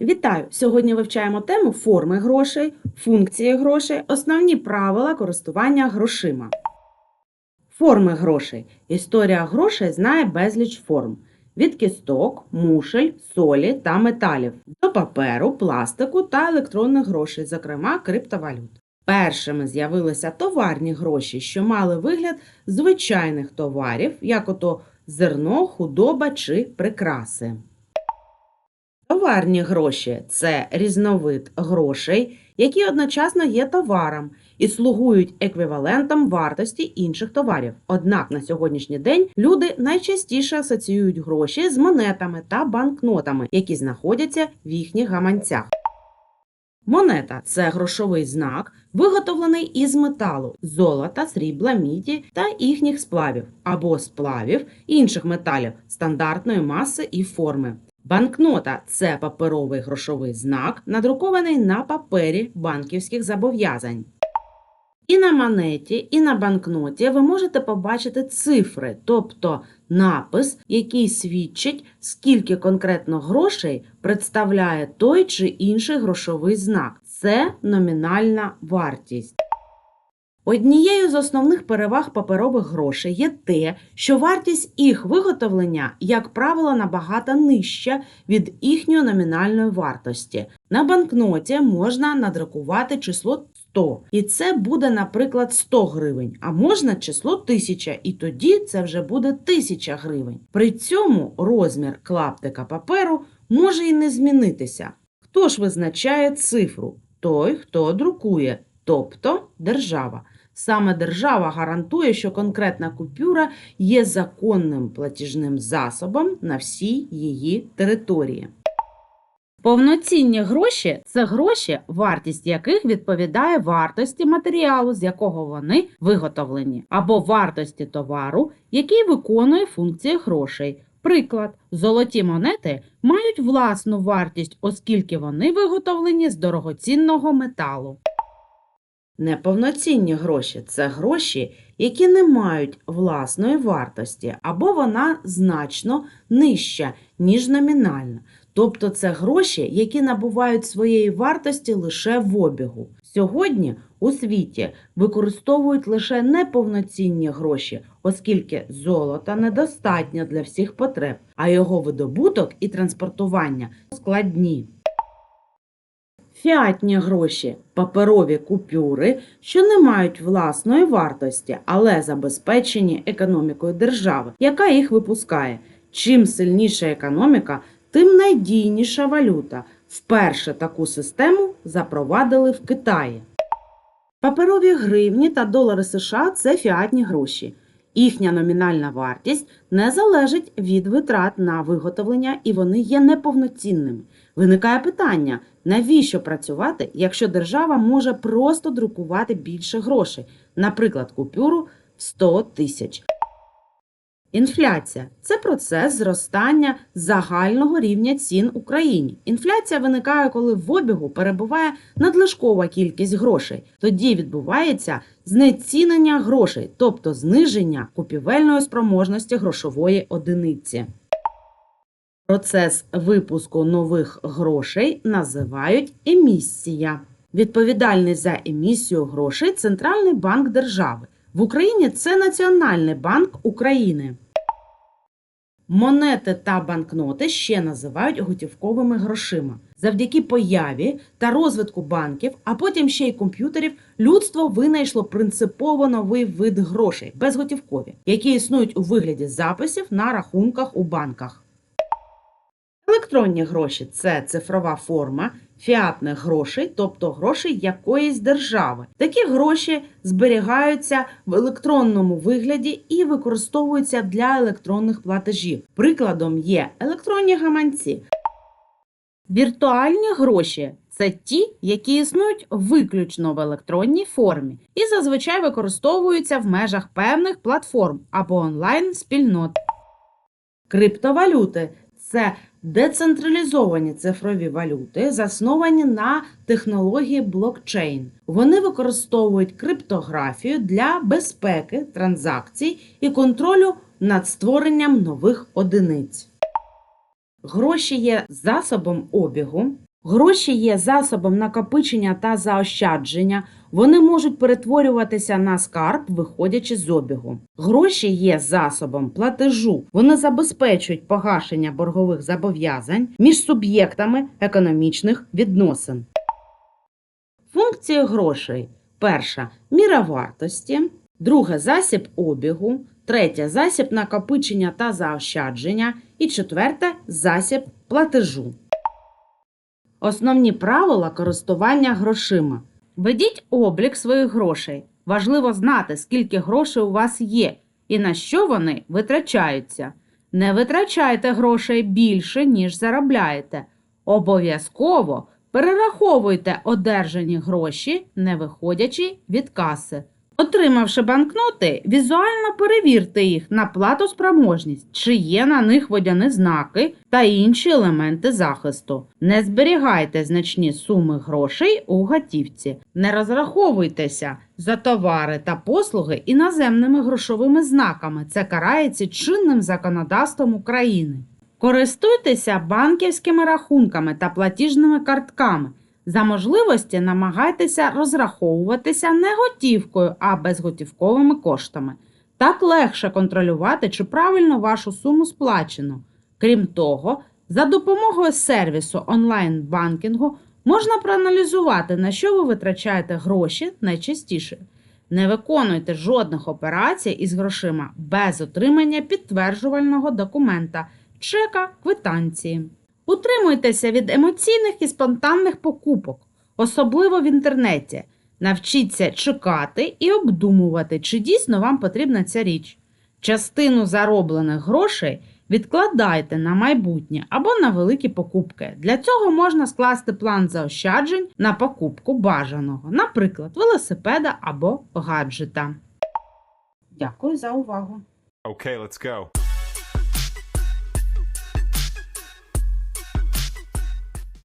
Вітаю! Сьогодні вивчаємо тему форми грошей, функції грошей, основні правила користування грошима. Форми грошей. Історія грошей знає безліч форм. Від кісток, мушель, солі та металів до паперу, пластику та електронних грошей, зокрема криптовалют. Першими з'явилися товарні гроші, що мали вигляд звичайних товарів, як ото зерно, худоба чи прикраси. Товарні гроші це різновид грошей, які одночасно є товаром і слугують еквівалентом вартості інших товарів. Однак на сьогоднішній день люди найчастіше асоціюють гроші з монетами та банкнотами, які знаходяться в їхніх гаманцях. Монета це грошовий знак, виготовлений із металу, золота, срібла, міді та їхніх сплавів або сплавів інших металів стандартної маси і форми. Банкнота це паперовий грошовий знак, надрукований на папері банківських зобов'язань. І на монеті, і на банкноті ви можете побачити цифри, тобто напис, який свідчить, скільки конкретно грошей представляє той чи інший грошовий знак. Це номінальна вартість. Однією з основних переваг паперових грошей є те, що вартість їх виготовлення, як правило, набагато нижча від їхньої номінальної вартості. На банкноті можна надрукувати число 100, і це буде, наприклад, 100 гривень, а можна число 1000, і тоді це вже буде 1000 гривень. При цьому розмір клаптика паперу може і не змінитися. Хто ж визначає цифру? Той, хто друкує, тобто держава. Саме держава гарантує, що конкретна купюра є законним платіжним засобом на всій її території. Повноцінні гроші це гроші, вартість яких відповідає вартості матеріалу, з якого вони виготовлені, або вартості товару, який виконує функції грошей. Приклад, золоті монети мають власну вартість, оскільки вони виготовлені з дорогоцінного металу. Неповноцінні гроші це гроші, які не мають власної вартості, або вона значно нижча, ніж номінальна. Тобто це гроші, які набувають своєї вартості лише в обігу. Сьогодні у світі використовують лише неповноцінні гроші, оскільки золота недостатньо для всіх потреб, а його видобуток і транспортування складні. Фіатні гроші паперові купюри, що не мають власної вартості, але забезпечені економікою держави, яка їх випускає. Чим сильніша економіка, тим надійніша валюта. Вперше таку систему запровадили в Китаї. Паперові гривні та долари США це фіатні гроші. Їхня номінальна вартість не залежить від витрат на виготовлення і вони є неповноцінними. Виникає питання, навіщо працювати, якщо держава може просто друкувати більше грошей, наприклад, купюру в 100 тисяч. Інфляція це процес зростання загального рівня цін в Україні. Інфляція виникає, коли в обігу перебуває надлишкова кількість грошей. Тоді відбувається знецінення грошей, тобто зниження купівельної спроможності грошової одиниці. Процес випуску нових грошей називають емісія. Відповідальний за емісію грошей Центральний банк держави. В Україні це Національний банк України. Монети та банкноти ще називають готівковими грошима. Завдяки появі та розвитку банків, а потім ще й комп'ютерів, людство винайшло принципово новий вид грошей безготівкові, які існують у вигляді записів на рахунках у банках. Електронні гроші це цифрова форма фіатних грошей, тобто грошей якоїсь держави. Такі гроші зберігаються в електронному вигляді і використовуються для електронних платежів. Прикладом є електронні гаманці. Віртуальні гроші це ті, які існують виключно в електронній формі і зазвичай використовуються в межах певних платформ або онлайн-спільнот. Криптовалюти це децентралізовані цифрові валюти, засновані на технології блокчейн. Вони використовують криптографію для безпеки транзакцій і контролю над створенням нових одиниць. Гроші є засобом обігу. Гроші є засобом накопичення та заощадження. Вони можуть перетворюватися на скарб, виходячи з обігу. Гроші є засобом платежу. Вони забезпечують погашення боргових зобов'язань між суб'єктами економічних відносин. Функції грошей. Перша міра вартості, друге засіб обігу, третє засіб накопичення та заощадження і четверте засіб платежу. Основні правила користування грошима. Ведіть облік своїх грошей. Важливо знати, скільки грошей у вас є і на що вони витрачаються. Не витрачайте грошей більше, ніж заробляєте. Обов'язково перераховуйте одержані гроші, не виходячи від каси. Отримавши банкноти, візуально перевірте їх на платоспроможність, чи є на них водяні знаки та інші елементи захисту. Не зберігайте значні суми грошей у готівці. Не розраховуйтеся за товари та послуги іноземними грошовими знаками. Це карається чинним законодавством України. Користуйтеся банківськими рахунками та платіжними картками. За можливості намагайтеся розраховуватися не готівкою, а безготівковими коштами. Так легше контролювати, чи правильно вашу суму сплачено. Крім того, за допомогою сервісу онлайн-банкінгу можна проаналізувати, на що ви витрачаєте гроші найчастіше. Не виконуйте жодних операцій із грошима без отримання підтверджувального документа, чека, квитанції. Утримуйтеся від емоційних і спонтанних покупок, особливо в інтернеті. Навчіться чекати і обдумувати, чи дійсно вам потрібна ця річ. Частину зароблених грошей відкладайте на майбутнє або на великі покупки. Для цього можна скласти план заощаджень на покупку бажаного, наприклад, велосипеда або гаджета. Дякую за увагу! Okay, let's go.